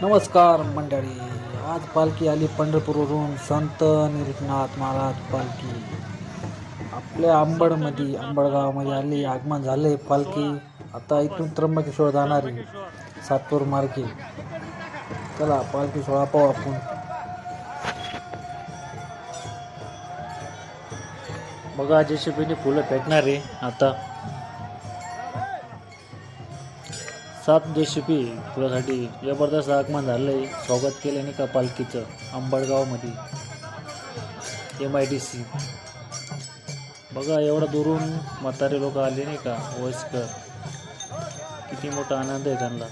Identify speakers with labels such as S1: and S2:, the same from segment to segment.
S1: नमस्कार मंडळी. आज पालखी आली पंढरपूरवरून. संत निरुपनाथ महाराज पालखी. आपल्या आंबडमध्ये आंबडगावामध्ये आली. आगमन झाले पालखी. आता इथून त्र्यंबकेश्वर जाणार आहे सातपूर मार्गे चला पालखी सोळा पाहू आपण. बघा जेसीबीने फुलं पेटणार आहे. आता सात जेसीबी तुझ्यासाठी जबरदस्त आगमन झालं आहे स्वागत केलं नाही का पालखीचं? आंबडगावमध्ये. एम आय डी सी बघा एवढा दुरून म्हातारे लोक आले नाही का? वयस्कर. किती मोठा आनंद आहे त्यांना.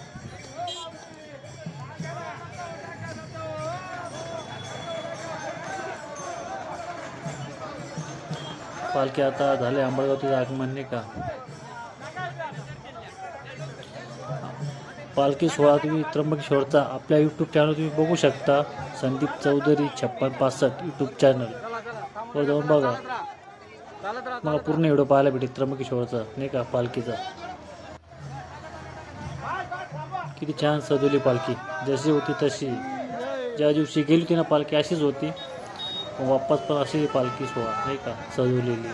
S1: पालखी आता झाले अंबडगाव तिचं आगमन नाही का? पालखी सोहळा तुम्ही त्र्यंबकेश्वरचा आपल्या यूट्यूब चॅनल तुम्ही बघू शकता. संदीप चौधरी छप्पन पासष्ट यूट्यूब चॅनल वर जाऊन बघा. मला पूर्ण व्हिडिओ पाहायला भेटेल त्र्यंबकेश्वरचा नाही का पालखीचा. किती छान सजवली पालखी. जशी होती तशी. ज्या दिवशी गेली होती ना पालखी अशीच होती. वापस पण अशी पालखी सोहळा नाही का सजवलेली.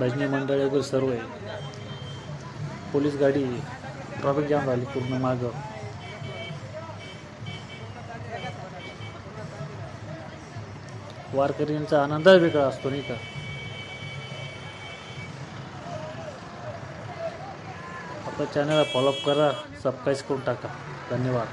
S1: भजनी मंडळी वगैरे सर्व आहे. पोलीस गाडी ट्रॅफिक जाम झाली पूर्ण मागं. वारकरींचा आनंदच वेगळा असतो नाही का? आपलं चॅनलला फॉलोअप करा सबस्क्राईब करून टाका. धन्यवाद.